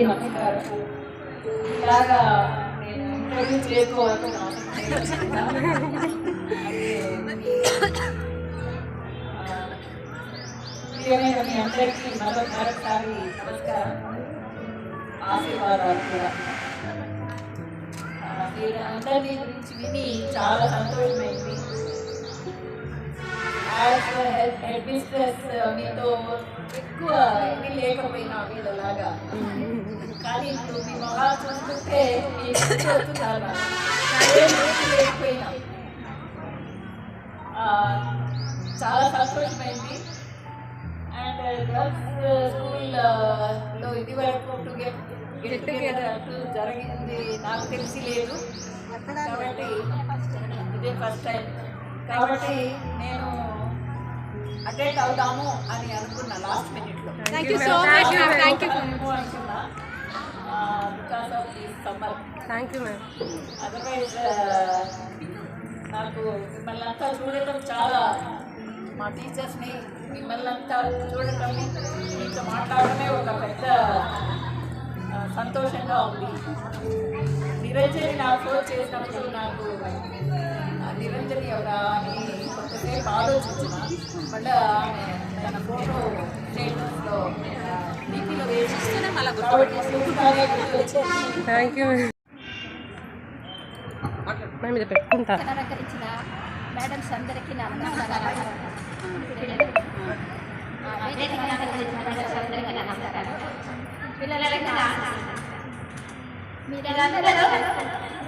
అందరికీ నమస్కారం. ఇలాగా నేను ఇంటర్వ్యూ చేసుకోవాల్సిన అవసరం ప్రియమైన మీ అందరికీ మరో మరొకసారి నమస్కారం. ఆశీర్వాదాలు కూడా. ఆ, మీరు అందరి గురించి విని చాలా సంతోషమైంది. యాజ్ హెడ్ మిస్ట్రెస్ మీతో ఎక్కువ ఇది లేకపోయినా వీళ్ళలాగా కానీ ఇప్పుడు మీ మొహాలు చూస్తుంటే లేకపోయినా. చాలా సంతోషమైంది. అండ్ గర్ల్స్ స్కూల్లో ఇది వరకు గెట్ టుగెదర్ అంటూ జరిగింది. నాకు తెలిసి లేదు. కాబట్టి ఇదే ఫస్ట్ టైం. కాబట్టి నేను అటెండ్ అవుదాము అని అనుకున్నా లాస్ట్ మినిట్లో thank you so much ma'am thank you because of summer thank you ma'am otherwise నాకు మిమ్మల్ని అంతా చూడటం చాలా మా టీచర్స్ని మిమ్మల్ని అంతా చూడటం మీతో మాట్లాడటమే ఒక పెద్ద సంతోషంగా ఉంది. నిరంజని నా ఫోన్ చేసినప్పుడు నాకు ఆ, నిరంజని ఎవరా అని కొంతసేపు ఆలోచించిన మళ్ళీ ఆమె తన ఫోటో స్టేటస్లో డీపీలో వేసిస్తేనే మళ్ళీ గుర్తొచ్చింది థ్యాంక్ యూ మ్యామ్ ఇది పెట్టుకుంటా. అలంకరించిన మేడమ్స్ అందరికీ నా నమస్కారాలు. పిల్లలకి మీరందరూ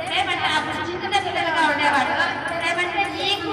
రేపటి చిన్న పిల్లలుగా ఉండేవాడు రేపటి మీకు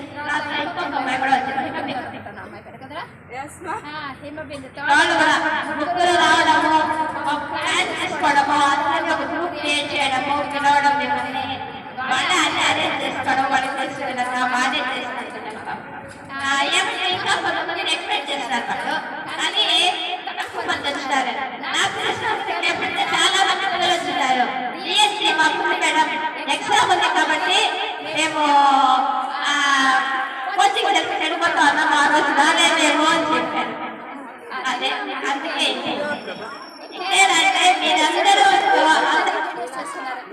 ముగ్గురు రావడము ప్లాన్ చేసుకోవడము గ్రూప్ క్రియేట్ చేయడము పిలవడం మిమ్మల్ని వాళ్ళే అన్ని అరేంజ్ చేసుకోవడం వాళ్ళకి తీసుకున్నాక ఏమంటే ఇంకా కొంతమంది ఎక్స్పెక్ట్ చేస్తారు వాళ్ళు కానీ తక్కువ మంది వచ్చినారు నాకు తెలిసినప్పుడు ఎప్పుడైతే చాలా మంది పిల్లలు వచ్చినారు డిఎస్సి మా ఫుడ్ మేడం ఎగ్జామ్ ఉంది కాబట్టి మేము కోచింగ్ దగ్గర వెళ్ళిపోతా ఉన్నాము ఆ రోజు అని చెప్పారు అదే అందుకే మీరందరూ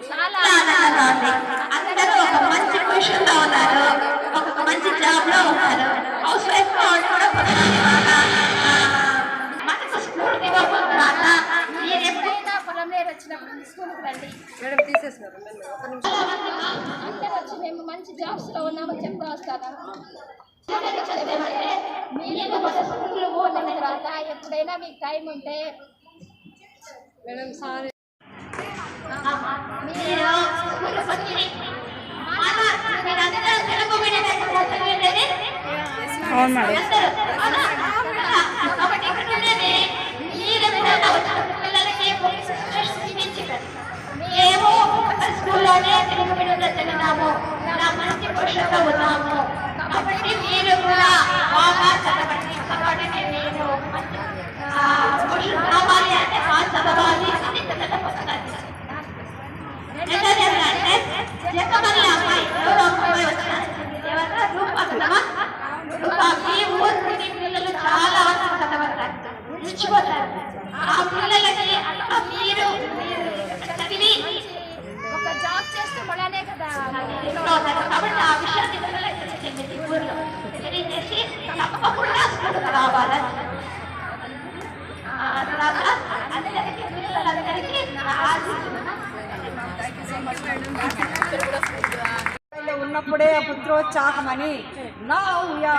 చాలా ఆనందంగా ఉంది అందరూ ఒక మంచి పొజిషన్లో ఉన్నారు ఒక మంచి జాబ్లో ఉన్నారు హౌస్ వైఫ్గా ఉండి కూడా మీరు ఎప్పుడైనా పొలం మీద వచ్చినప్పుడు స్కూల్కి రండి మేడం. తీసేసినారు మంచి జాబ్స్లో ఉన్నామని చెప్తా వస్తాను మీరు ఒక స్కూల్లో పోయిన తర్వాత ఎప్పుడైనా మీకు టైం ఉంటే. Madam sorry. మీరు స్కూల్కి వచ్చి మన మీరందరూ తెలుగు మీడియం చదివేది అవును మేడం అందరూ అవునా? కాబట్టి ఇక్కడ ఉండేది మీరు విధంగా వచ్చిన పిల్లలకి బుక్స్ చూపించకండి మేము స్కూల్లోనే తెలుగు మీడియంలో చదివినాము మంచి పొజిషన్లో ఉన్నాము కాబట్టి మీరు కూడా బాగా చదవండి. కాబట్టి మీరు మంచి ఆ, అంటే బాగా చదవాలి అని చదవాలి రెండోది ఏమిటంటే జక్కమల్లి అమ్మాయి ఎవరో అమ్మాయి వచ్చినారు ఎవరో రూపా రూపా ఈ ఊరు పిల్లలు చాలా చదవతారు నిలిచిపోతారు ఆ పిల్లలకి అట్లా మీరు మీరు జాబ్ కదా కాబట్టి ఆ విషయాన్ని ఊర్లో తెలియజేసి తప్పకుండా రావాలని అందరికీ పిల్లలందరికీ నా ఉన్నప్పుడే పుత్రోత్సాహమని నా now yeah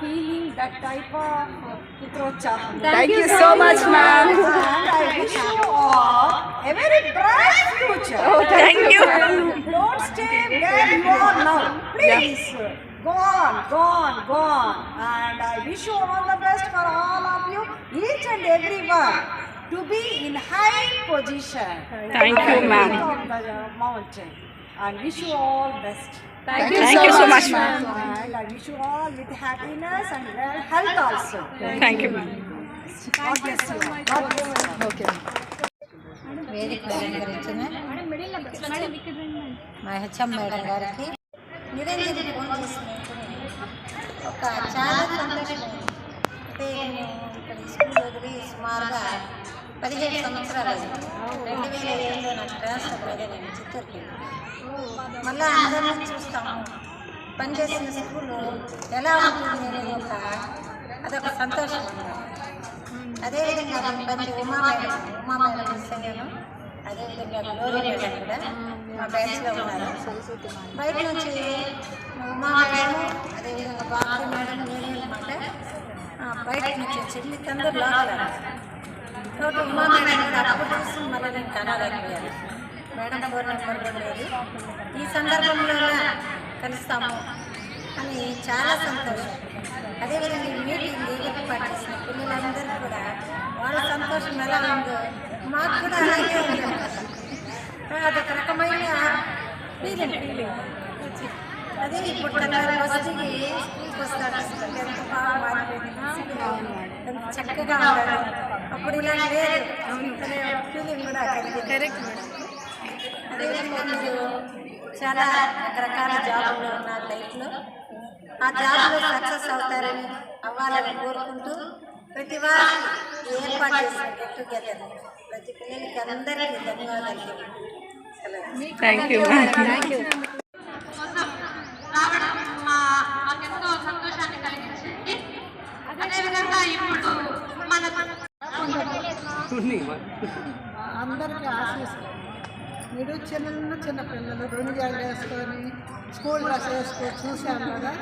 feeling that type of Thank, you, so much, ma'am. And I wish you all a very bright future. Oh, thank, you. Don't stay where you are now. Please. Yeah. Go on, go on, go on. And I wish you all the best for all of you, each and everyone, to be in high position. Thank you, ma'am. On the Mountain. And wish you all best. Thank you so much, ma'am. And I wish you all with happiness and well health also. Thank you ma'am God bless you. God bless you. వేదిక అలంకరించిన మా HM madam గారికి Niranjan phone చేసిన ఒక చాలా సంతోషం అంటే నేను ఇక్కడ స్కూల్ వదిలి సుమారుగా పదిహేను సంవత్సరాలు రెండు వేల ఏడులో నాకు ట్రాన్స్ఫర్ అయ్యేది నేను చిత్తూరుకి మళ్ళీ అందరినీ చూస్తాము. పనిచేసిన స్కూల్ ఎలా ఉంటుంది అనేది ఒక అదొక సంతోషం. అదేవిధంగా నేను పని ఉమా మేడం మిస్ అయ్యాను అదేవిధంగా గ్లోరీ మేడం కూడా మా బ్యాచ్లో ఉన్నారు. బయట నుంచి ఉమా అదేవిధంగా బాబు మేడం నేను అనమాట. బయట నుంచి వచ్చి అందరూ లోపల కాబట్టి ఉమా మేడం కూడా చూసి మళ్ళీ నేను కనాలనిపోయాను మేడం ఫోన్ నెంబర్ లేదు ఈ సందర్భంలో కలుస్తాము అని చాలా సంతోషం అదేవిధంగా ఈ మీటింగ్ ఏర్పాటు చేసిన పిల్లలందరూ కూడా వాళ్ళ సంతోషం ఎలా ఉందో మాకు కూడా అలాగే ఉంది అదొక రకమైన ఫీలింగ్ ఫీలింగ్ అదే ఇప్పుడు తెల్లారి వస్తుంది స్కూల్కి వస్తాడు అసలు. ఎంత బాగా చక్కగా అప్పుడు ఇలా లేదు. ఫీలింగ్ కూడా కరెక్ట్ అదేవిధంగా మీరు చాలా రకరకాల జాబులు ఉన్నారు లైఫ్లో. ఆ జాబ్లో సక్సెస్ అవుతారని అవ్వాలని కోరుకుంటూ ప్రతి వారికి ఏర్పాటు చేసిన గెట్ టుగెదర్ ప్రతి పిల్లలకి అందరికీ ధన్యవాదాలు. థ్యాంక్ యూ రావడం మా- మాకెంతో సంతోషాన్ని కలిగించింది. అదేవిధంగా ఇప్పుడు మన అందరికీ ఆశీస్సులు. మీరు చిన్న చిన్న పిల్లలు రెండు జడలు వేసుకొని స్కూల్ డ్రెస్ వేసుకొని చూశాను కదా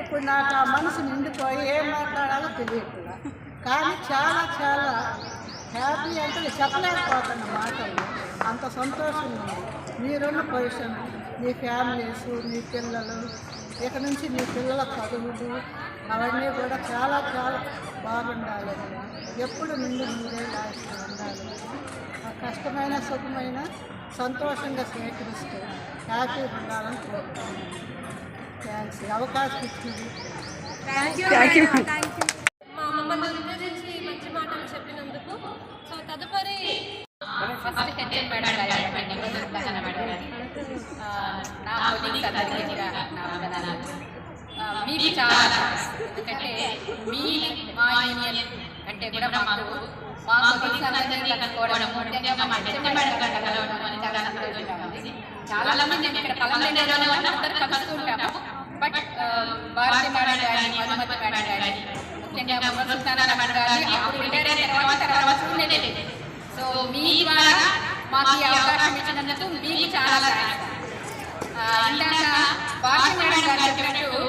ఇప్పుడు నాకు ఆ మనసు నిండిపోయి ఏం మాట్లాడాలో తెలియట్లా కానీ చాలా చాలా హ్యాపీ అంటే నేను చెప్పలేకపోతున్న మాటలు. అంత సంతోషంగా ఉంది. మీరున్న పొజిషన్ మీ ఫ్యామిలీస్ మీ పిల్లలు ఇక నుంచి మీ పిల్లల చదువులు అవన్నీ కూడా చాలా చాలా బాగుండాలి. ఎప్పుడు నిండు మీరే లాస్ట్ ఉండాలి. ఆ కష్టమైన సుఖమైన సంతోషంగా స్వీకరిస్తూ హ్యాపీగా ఉండాలని కోరుతున్నాను థ్యాంక్స్. అవకాశం ఇచ్చింది. థ్యాంక్ యూ మ్యామ్ మా మమ్మల్ని ఉద్దేశించి మంచి మాటలు చెప్పినందుకు. సో తదుపరి నా కొలీగ్స్ అందరికీ కూడా నా వందనాలు. మీకు చాలా. ఎందుకంటే మీ మా యూనియన్ అంటే కూడా మాకు మా కొలీగ్స్ అందరినీ ముఖ్యంగా మా కలవడం అని చాలా సంతోషంగా ఉంది చాలా మంది ఇక్కడ పల్లె అందరూ కలుస్తూ ఉంటాము. But Bharati madam Madhumati madam ముఖ్యంగా మురళీధర మేడం గారి అప్పుడు రిటైర్ అయిన తర్వాత తర్వాత చూడలేదు. సో మీ ద్వారా మాకు ఈ అవకాశం ఇచ్చినందుకు మీకు చాలా థాంక్స్. ఇందాక భారతి మేడం గారు చెప్పినట్టు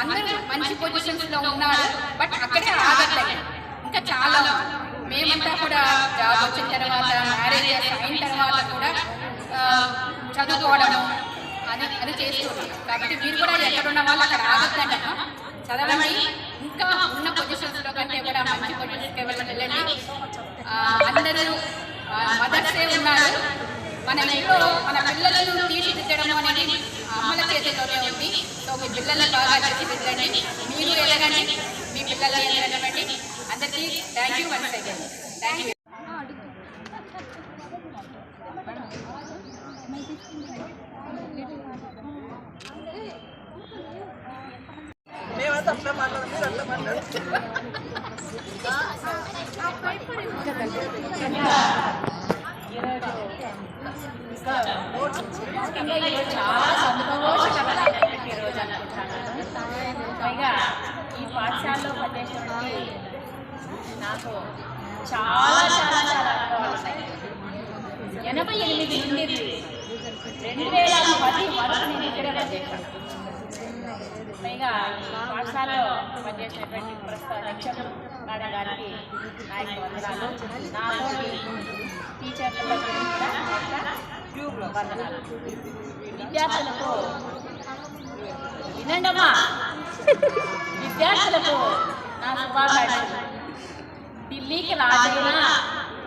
అందరూ మంచి పొజిషన్స్లో ఉన్నారు బట్ అక్కడే ఆగట్లేదు. ఇంకా చాలా మేమంతా కూడా జాబ్ వచ్చిన తర్వాత మ్యారేజ్ అయిన తర్వాత కూడా చదువుకోవడము అది అది చేస్తున్నాం కాబట్టి మీరు కూడా ఎక్కడున్న వాళ్ళు అక్కడ ఆగద్దండి చదవండి ఇంకా ఉన్న పొజిషన్స్లో కంటే కూడా మంచి పొజిషన్కి వెళ్ళండి ఆ, అందరూ మదర్సే ఉన్నారు మన ఇంట్లో మన పిల్లలను తీర్చిదిద్దడం అనేది అమ్మల చేతిలోనే ఉంది. సో మీ పిల్లలను బాగా తీర్చిదిద్దండి. మీరు ఎదగండి. మీ పిల్లలు ఎదగండి. అందరికీ thank you once again thank you మేమైతే అట్లా మాట్లాడాలి మీరు అట్లా మాట్లాడారు చాలా రోజు అనుకుంటున్నాను పైగా ఈ పాఠశాలలో పనిచేసినటువంటి నాకు చాలా చాలా చాలా అనుభవాలు ఉన్నాయి ఎనభై ఎనిమిది నుండి రెండు వేల పది వరకు నేను ఇక్కడే పైగా పాఠశాలలో పనిచేసినటువంటి ప్రస్తుత లక్ష్యం మేడం గారికి నాయకు వందనాలు నాతోటి టీచర్ల కూడా విద్యార్థులకు. వినండమ్మా. విద్యార్థులకు నా శుభాకాంక్షలు ఢిల్లీకి రాజైనా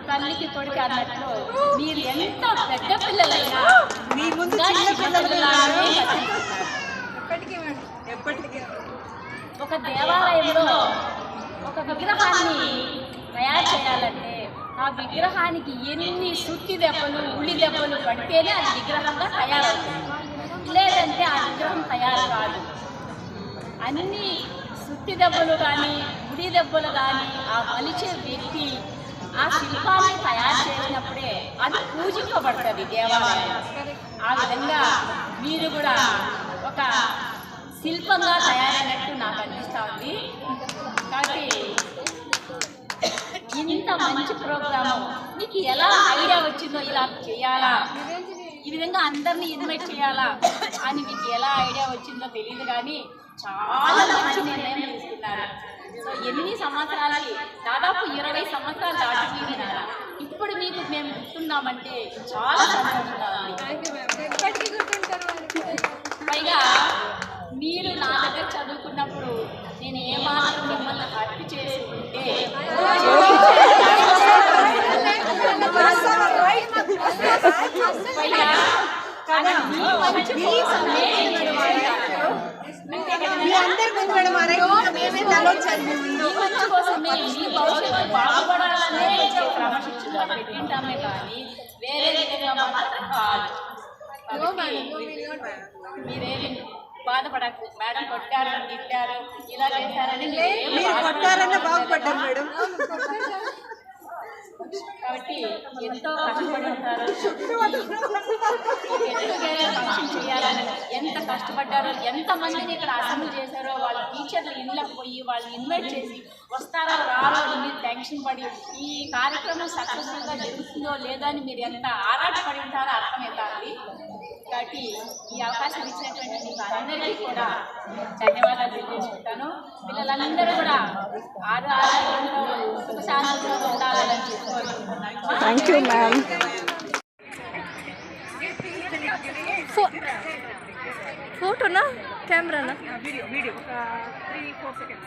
తల్లికి కొడుకు అన్నట్లు మీరు ఎంత పెద్ద పిల్లలైనా మీ ముందు. ఎప్పటికీ. ఒక దేవాలయంలో ఒక విగ్రహాన్ని తయారు చేయాలంటే ఆ విగ్రహానికి ఎన్ని సుత్తి దెబ్బలు ఉల్లి దెబ్బలు పడితేనే అది విగ్రహంగా తయారవుతుంది. లేదంటే ఆ విగ్రహం తయారు కాదు అన్ని సుత్తి దెబ్బలు కానీ ఉడి దెబ్బలు కానీ ఆ మలిచే వ్యక్తి ఆ శిల్పాన్ని తయారు చేసినప్పుడే అది పూజింపబడుతుంది దేవాలయం. ఆ విధంగా మీరు కూడా ఒక శిల్పంగా తయారైనట్టు నాకు అనిపిస్తూ ఉంది. కాబట్టి ఇంత మంచి ప్రోగ్రాము. మీకు ఎలా ఐడియా వచ్చిందో ఇలా చేయాలా? ఈ విధంగా అందరినీ ఇన్వైట్ చేయాలా? అని మీకు ఎలా ఐడియా వచ్చిందో తెలియదు కానీ చాలా మంచి నిర్ణయం తీసుకున్నారు. సో ఎన్ని సంవత్సరాలకి? దాదాపు ఇరవై సంవత్సరాలు దాటిపోయినారా ఇప్పుడు మీకు మేము గుర్తున్నామంటే చాలా పైగా మీరు నా దగ్గర చదువుకున్నప్పుడు నేను ఏమాత్రం మిమ్మల్ని హత్య చేసి ఉంటే పైగా కానీ మీ మంచి కోసమే నేను వాడాను. అంతే కదా? మీ అందరి ముందు మేడం అరగంట మేమే తలొచ్చాను మీ ముందు మీ మంచి కోసమే మీ భవిష్యత్తు బాగుపడాలనే క్రమశిక్షణ పెట్టింటామే కానీ వేరే విధంగా మాత్రం కాదు కాబట్టి మీరేమి బాధపడకు మేడం. కొట్టారు తిట్టారు ఇలా చేశారని మీరేం మీరు కొట్టారన్న బాగుపడ్డారు మేడం. కాబట్టి ఎంతో కష్టపడి ఉంటారు ఫంక్షన్ చేయాలని ఎంత కష్టపడ్డారో ఎంత మందిని ఇక్కడ అసెంబ్లీ చేశారో వాళ్ళ టీచర్లు ఇళ్ళకి పోయి వాళ్ళని ఇన్వైట్ చేసి వస్తారో రారో అని మీరు టెన్షన్ పడి ఈ కార్యక్రమం సక్సెస్ఫుల్గా జరుగుతుందో లేదో అని మీరు ఎంత ఆరాటపడి ఉంటారో అర్థమవుతుంది కాబట్టి ఈ అవకాశం ఇచ్చినటువంటి మీకు అందరికీ కూడా ధన్యవాదాలు తెలియజేసుకుంటాను. పిల్లలందరూ కూడా ఆరు ఆరోగ్యంలో సుఖ ఉండాలని మ్యామ్ ఫోటోనా కెమెరానా వీడియో వీడియో ఒక త్రీ ఫోర్ సెకండ్స్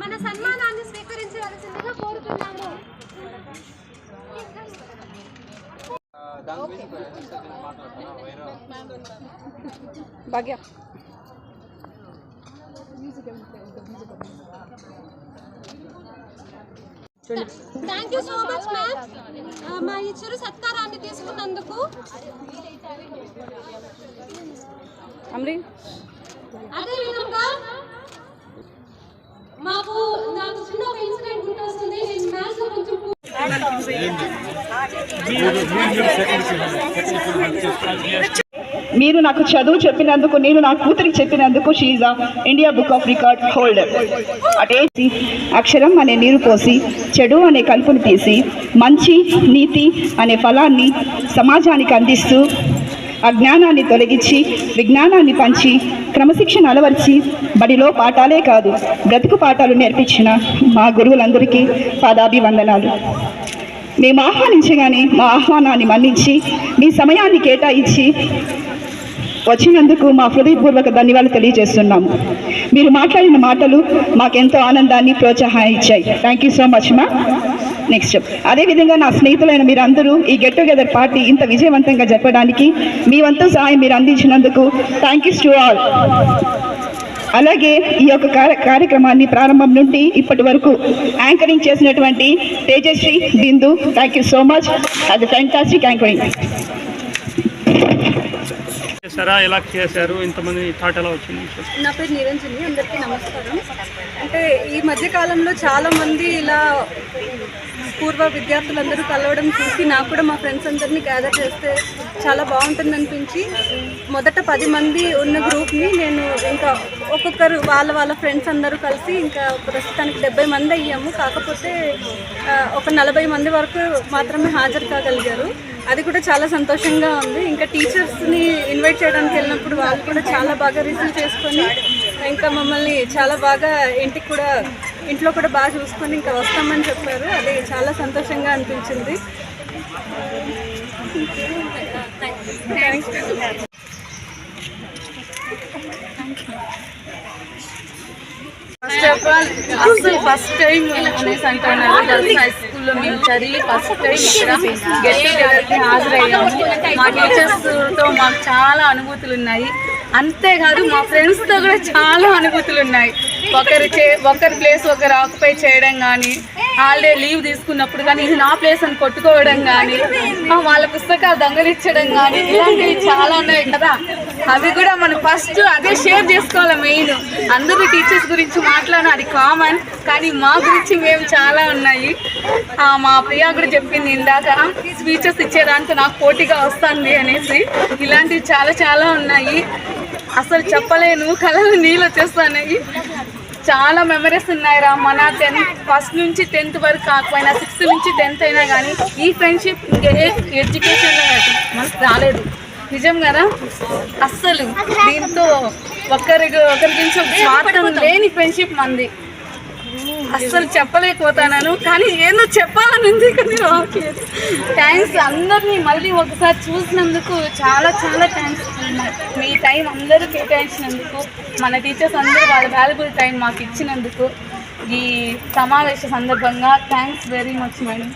మన సన్మానాన్ని స్వీకరించవలసిందిగా కోరుతున్నాము. Bhagya. Thank you so much ma'am మా ఈ చిరు సత్కారాన్ని తీసుకున్నందుకు అమ్రీ. అదే విధంగా మాకు నాకు చిన్న ఒక ఇన్సిడెంట్ గుర్తొస్తుంది. నేను మ్యాథ్స్లో కొంచెం మీరు నాకు చదువు చెప్పినందుకు నేను నా కూతురికి చెప్పినందుకు she India book of record holder అటేసి అక్షరం అనే నీరు పోసి చెడు అనే కలుపును తీసి మంచి నీతి అనే ఫలాన్ని సమాజానికి అందిస్తూ అజ్ఞానాన్ని తొలగించి విజ్ఞానాన్ని పంచి క్రమశిక్షణ అలవర్చి బడిలో పాఠాలే కాదు బ్రతుకు పాఠాలు నేర్పించిన మా గురువులందరికీ పాదాభివందనాలు. మేము ఆహ్వానించగానే మా ఆహ్వానాన్ని మన్నించి మీ సమయాన్ని కేటాయించి వచ్చినందుకు మా హృదయపూర్వక ధన్యవాదాలు తెలియజేస్తున్నాము. మీరు మాట్లాడిన మాటలు మాకెంతో ఆనందాన్ని ప్రోత్సాహం ఇచ్చాయి. థ్యాంక్ యూ సో మచ్ మా నెక్స్ట్ అదేవిధంగా నా స్నేహితులైన మీరందరూ ఈ గెట్ టుగెదర్ పార్టీ ఇంత విజయవంతంగా జరపడానికి మీ వంతు సహాయం మీరు అందించినందుకు థ్యాంక్ యూ టు ఆల్ అలాగే ఈ యొక్క కార్య- కార్యక్రమాన్ని ప్రారంభం నుండి ఇప్పటి వరకు యాంకరింగ్ చేసినటువంటి Tejashri Bindu thank you so much అది ఫ్యాంటాస్టిక్ యాంకరింగ్ చేశారా? ఎలా చేశారు? ఇంతమంది థాట్ ఎలా వచ్చింది? నా పేరు నిరంజని అందరికీ నమస్కారం. అంటే ఈ మధ్య కాలంలో చాలా మంది ఇలా పూర్వ విద్యార్థులందరూ కలవడం చూసి నాకు కూడా మా ఫ్రెండ్స్ అందరినీ గ్యాదర్ చేస్తే చాలా బాగుంటుంది అనిపించి మొదట పది మంది ఉన్న గ్రూప్ని నేను ఇంకా ఒక్కొక్కరు వాళ్ళ వాళ్ళ ఫ్రెండ్స్ అందరూ కలిసి ఇంకా ప్రస్తుతానికి డెబ్బై మంది అయ్యాము. కాకపోతే ఒక నలభై మంది వరకు మాత్రమే హాజరు కాగలిగారు. అది కూడా చాలా సంతోషంగా ఉంది. ఇంకా టీచర్స్ని ఇన్వైట్ చేయడానికి వెళ్ళినప్పుడు వాళ్ళు కూడా చాలా బాగా రిసీవ్ చేసుకొని ఇంకా మమ్మల్ని చాలా బాగా ఇంటికి కూడా ఇంట్లో కూడా బాగా చూసుకొని ఇంకా వస్తామని చెప్పారు. అది చాలా సంతోషంగా అనిపించింది. ఫస్ట్ ఆఫ్ ఆల్ అసలు ఫస్ట్ టైం అనేసి అంటున్నారు. గర్ల్స్ హై స్కూల్లో మేము చదివి ఫస్ట్ టైం ఇక్కడ గెట్ టుగెదర్కి హాజరయ్యాము. మా టీచర్స్తో మాకు చాలా అనుభూతులు ఉన్నాయి అంతేకాదు మా ఫ్రెండ్స్తో కూడా చాలా అనుభూతులు ఉన్నాయి ఒకరి చే ఒకరి ప్లేస్ ఒకరు ఆక్యుపై చేయడం కానీ హాలిడే లీవ్ తీసుకున్నప్పుడు కానీ ఇది నా ప్లేస్ అని కొట్టుకోవడం కానీ వాళ్ళ పుస్తకాలు దొంగలిచ్చడం కానీ ఇలాంటివి చాలా ఉన్నాయి కదా. అవి కూడా మనం ఫస్ట్ అదే షేర్ చేసుకోవాలి మెయిన్ అందరూ టీచర్స్ గురించి మాట్లాడడం అది కామన్ కానీ మా గురించి మేము చాలా ఉన్నాయి. మా ప్రియా కూడా చెప్పింది ఇందాక స్పీచెస్ ఇచ్చేదానికి నాకు పోటీగా వస్తుంది అనేసి. ఇలాంటివి చాలా చాలా ఉన్నాయి. అసలు చెప్పలేను కళలు నీళ్ళు వచ్చేస్తున్నాయి. చాలా మెమరీస్ ఉన్నాయిరా మన టెన్త్ ఫస్ట్ నుంచి టెన్త్ వరకు కాకపోయినా సిక్స్త్ నుంచి టెన్త్ అయినా కానీ ఈ ఫ్రెండ్షిప్ ఇంకే ఎడ్యుకేషన్లో మనకు రాలేదు. నిజం కదా? అస్సలు దీంతో ఒకరికి ఒకరి గురించి స్వార్థం లేని ఫ్రెండ్షిప్ మంది. అస్సలు చెప్పలేకపోతున్నాను కానీ ఏందో చెప్పాలని ఉంది కానీ రావట్లేదు థ్యాంక్స్ అందరినీ మళ్ళీ ఒకసారి చూసినందుకు చాలా చాలా థ్యాంక్స్ మీ టైం అందరూ కేటాయించినందుకు మన టీచర్స్ అందరూ వాళ్ళ వాల్యుబుల్ టైం మాకు ఇచ్చినందుకు ఈ సమావేశ సందర్భంగా thanks very much madam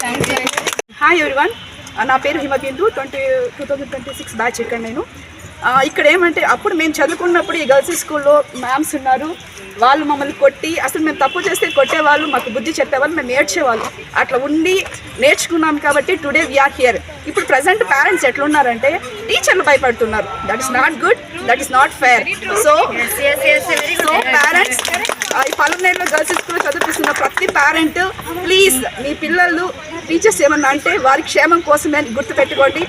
thanks very hi one నా పేరు Himabindu twenty two thousand twenty six batch ఇక్కడ నేను. ఇక్కడ ఏమంటే అప్పుడు మేము చదువుకున్నప్పుడు ఈ గర్ల్స్ స్కూల్లో మ్యామ్స్ ఉన్నారు. వాళ్ళు మమ్మల్ని కొట్టి అసలు మేము తప్పు చేస్తే కొట్టేవాళ్ళు మాకు బుద్ధి చెప్పేవాళ్ళు మేము నేర్చేవాళ్ళు అట్లా ఉండి నేర్చుకున్నాం కాబట్టి టుడే వీఆర్ హియర్ ఇప్పుడు ప్రజెంట్ పేరెంట్స్ ఎట్లున్నారంటే టీచర్లు భయపడుతున్నారు. That is not good that is not fair so so parents ఈ పల్లెనేరులో గర్ల్స్ స్కూల్లో చదివిస్తున్న ప్రతి పేరెంట్ ప్లీజ్ మీ పిల్లలు టీచర్స్ ఏమన్నా అంటే వారి క్షేమం కోసమే అని గుర్తుపెట్టుకోండి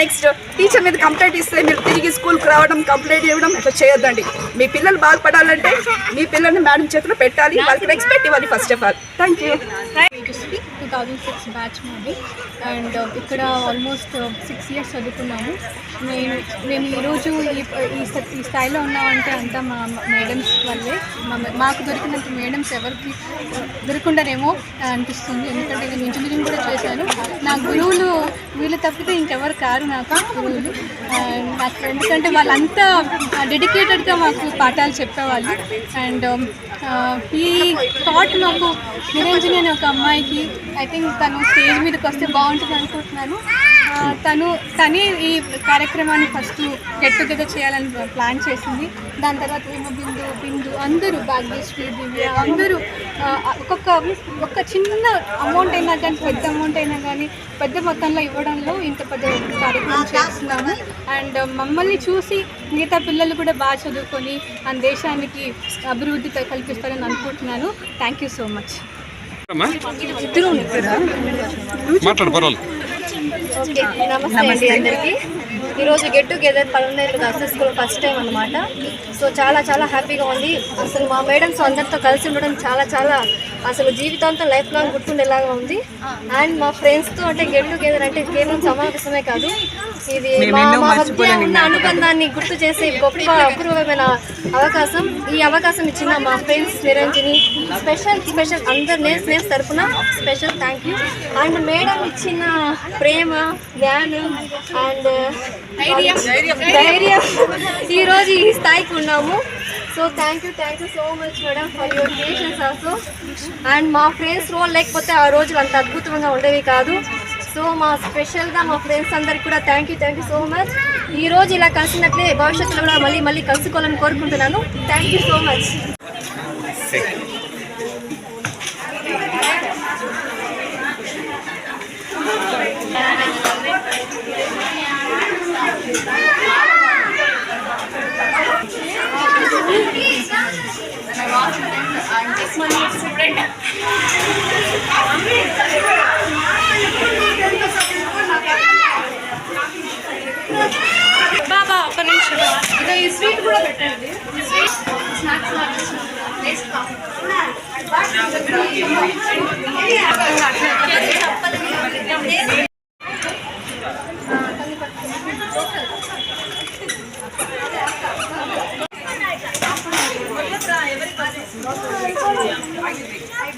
నెక్స్ట్ టీచర్ మీద కంప్లైంట్ ఇస్తే మీరు తిరిగి స్కూల్కి రావడం కంప్లైంట్ ఇవ్వడం ఇట్లా చేయొద్దండి. మీ పిల్లలు బాగుపడాలంటే మీ పిల్లల్ని మేడం చేతిలో పెట్టాలి. వాళ్ళకి రెస్పెక్ట్ ఇవ్వాలి first of all thank you thousand six batch మాది అండ్ uh, ఇక్కడ ఆల్మోస్ట్ సిక్స్ ఇయర్స్ చదువుకున్నాము. మేము మేము ఈరోజు ఈ ఈ స్థాయిలో ఉన్నామంటే అంతా మా మేడమ్స్ వల్లే. మా మాకు దొరికినంత మేడమ్స్ ఎవరికి దొరకుండానేమో అనిపిస్తుంది. ఎందుకంటే నేను ఇంజనీరింగ్ కూడా చేశాను. నా గురువులు వీళ్ళు తప్పితే ఇంకెవరు కారు నాకు గురువులు. నాకు ఎందుకంటే వాళ్ళంతా డెడికేటెడ్గా మాకు పాఠాలు చెప్పేవాళ్ళు. అండ్ ఈ థాట్ నాకు నిరంజని అనే ఒక అమ్మాయికి. ఐ థింక్ తను స్టేజ్ మీదకి వస్తే బాగుంటుంది అనుకుంటున్నాను. తను తనే ఈ కార్యక్రమాన్ని ఫస్ట్ గెట్ టుగెదర్ చేయాలని ప్లాన్ చేసింది. దాని తర్వాత ఏమో బిందు బిందు అందరూ భాగ్యశ్రీ దివ్య అందరూ ఒక్కొక్క ఒక్క చిన్న అమౌంట్ అయినా కానీ పెద్ద అమౌంట్ అయినా కానీ పెద్ద మొత్తంలో ఇవ్వడంలో ఇంత పెద్ద కార్యక్రమం చేస్తున్నాము. అండ్ మమ్మల్ని చూసి మిగతా పిల్లలు కూడా బాగా చదువుకొని మన దేశానికి అభివృద్ధి కల్పిస్తారని అనుకుంటున్నాను. థ్యాంక్ యూ సో మచ్ మాట్లాడు నమస్తే అండి అందరికీ. ఈరోజు get together Palaneru girls school first time అనమాట సో చాలా చాలా హ్యాపీగా ఉంది. అసలు మా మేడమ్స్ అందరితో కలిసి ఉండడం చాలా చాలా అసలు జీవితాంతం లైఫ్ లాంగ్ గుర్తుండేలాగా ఉంది. అండ్ మా ఫ్రెండ్స్తో అంటే గెట్ టుగెదర్ అంటే కేవలం సమావేశమే కాదు. ఇది మా మా మధ్య ఉన్న అనుబంధాన్ని గుర్తు చేసే గొప్ప అపూర్వమైన అవకాశం. ఈ అవకాశం ఇచ్చిన మా ఫ్రెండ్స్ నిరంజని స్పెషల్ స్పెషల్ అందరు నేమ్స్ నేమ్స్ తరఫున special thank you and madam ఇచ్చిన ప్రేమ జ్ఞానం అండ్ ధైర్యం. ఈరోజు ఈ స్థాయికి ఉన్నాము. So thank you thank you so much madam for your patience also and మా ఫ్రెండ్స్ రోల్ లేకపోతే ఆ రోజులు అంత అద్భుతంగా ఉండేవి కాదు. సో మా స్పెషల్గా మా ఫ్రెండ్స్ అందరికి కూడా thank you thank you so much ఈ రోజు ఇలా కలిసినట్లే భవిష్యత్తులో కూడా మళ్ళీ మళ్ళీ కలుసుకోవాలని కోరుకుంటున్నాను. థ్యాంక్ యూ సో మచ్ బాబా ఒక నిమిషం ఇక ఈ స్వీట్ కూడా పెట్టండి స్నాక్స్ అట్లా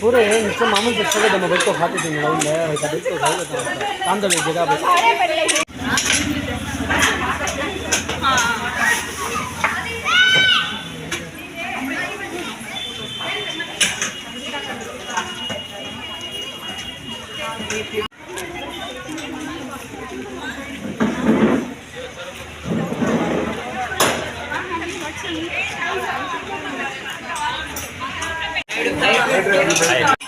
પૂરે એમ છે મામૂલ છે સગો તમે બધો ખાતી હતી લઈને લયા હતા બધો ખાઈ હતા કાંદો લઈ ગયા ભાઈ Thank you. ¡Gracias!